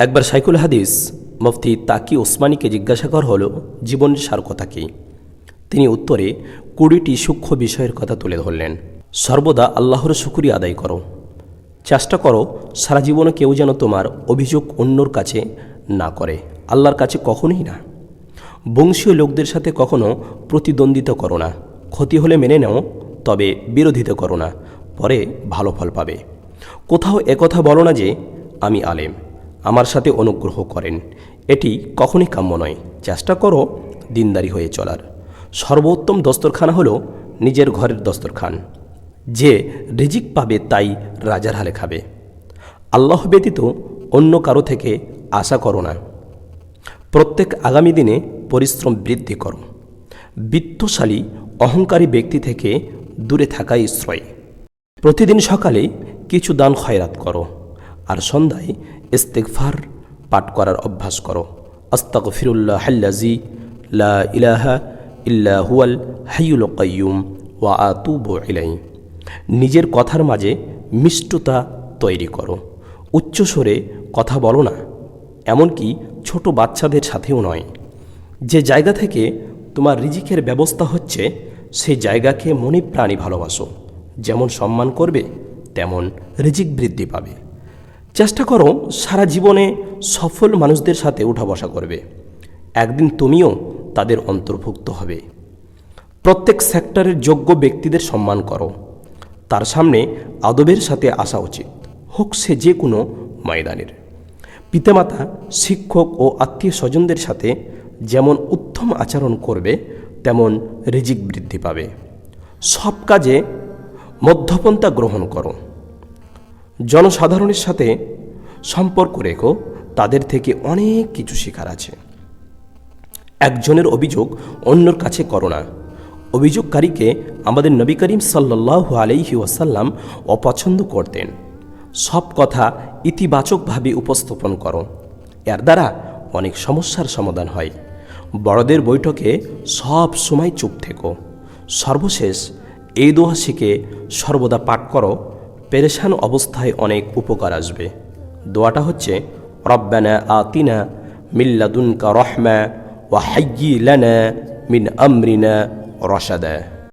একবার সাইকুল হাদিস মুফতি তাকি ওসমানীকে জিজ্ঞাসা করা হলো, জীবনের সার কথা কী? তিনি উত্তরে, কুড়িটি সূক্ষ্ম বিষয়ের কথা তুলে ধরলেন। সর্বদা আল্লাহর শুকুরিয়া আদায় করো। চেষ্টা করো, সারা জীবনে কেউ যেন তোমার অভিযোগ অন্যর কাছে না করে, আল্লাহর কাছে কখনোই না। বংশীয় লোকদের সাথে কখনো প্রতিদ্বন্দ্বিতা করো না। ক্ষতি হলে মেনে নাও, তবে বিরোধিতা করো না। পরে ভালো ফল পাবে। কোথাও একথা বলো না যে, আমি আলেম। আমার সাথে অনুগ্রহ করেন। এটি কখনই কাম্য নয়। চেষ্টা করো দিনদারি হয়ে চলার। সর্বোত্তম দস্তরখানা হলো নিজের ঘরের দস্তরখান। যে রিজিক পাবে তাই রাজার হালে খাবে। আল্লাহ ব্যতীত অন্য কারও থেকে আশা করো না। প্রত্যেক আগামী দিনে পরিশ্রম বৃদ্ধি করো। বিত্তশালী, অহংকারী ব্যক্তি থেকে দূরে থাকাই শ্রয়। প্রতিদিন সকালে কিছু দান খয়রাত করো। আর সন্ধ্যায় ইস্তেকফার পাঠ করার অভ্যাস করো। আস্তাক ফিরুল্লাহ হাল্লাজি লা ইলাহা ইল্লা হুয়াল হাইয়ুল কাইয়ুম ওয়া আতুবু ইলাই নিজের কথার মাঝে মিষ্টতা তৈরি করো। উচ্চস্বরে কথা বলো না, এমনকি ছোট বাচ্চাদের সাথেও নয়। যে জায়গা থেকে তোমার রিজিকের ব্যবস্থা হচ্ছে সেই জায়গাকে মনে প্রাণী ভালোবাসো। যেমন সম্মান করবে, তেমন রিজিক বৃদ্ধি পাবে। চেষ্টা করো সারা জীবনে সফল মানুষদের সাথে উঠা বসা করবে। একদিন তুমিও তাদের অন্তর্ভুক্ত হবে। প্রত্যেক সেক্টরের যোগ্য ব্যক্তিদের সম্মান করো। তার সামনে আদবের সাথে আসা উচিত। হোক সে যে কোনো ময়দানের। পিতামাতা, শিক্ষক ও আত্মীয় স্বজনদের সাথে যেমন উত্তম আচরণ করবে, তেমন রিজিক বৃদ্ধি পাবে। সব কাজে মধ্যপন্থা গ্রহণ করো। জনসাধারণের সাথে সম্পর্ক রেখো, তাদের থেকে অনেক কিছু শেখার আছে। একজনের অভিযোগ অন্যর কাছে করো না অভিযোগকারীকে আমাদের নবী করিম সাল্লাহ আলাইহি ওয়াসাল্লাম অপছন্দ করতেন। সব কথা ইতিবাচকভাবে উপস্থাপন করো। এর দ্বারা অনেক সমস্যার সমাধান হয়। বড়দের বৈঠকে সব সময় চুপ থেকো। সর্বশেষ এই দোয়া শিখে সর্বদা পাঠ করো। পেরেশান অবস্থায় অনেক উপকার আসবে। দোয়াটা হচ্ছে, রব্বানা আতিনা মিল্লাদুনকা রহমা ওয়া হাইয়ি লানা মিন আমরিনা রশাদা।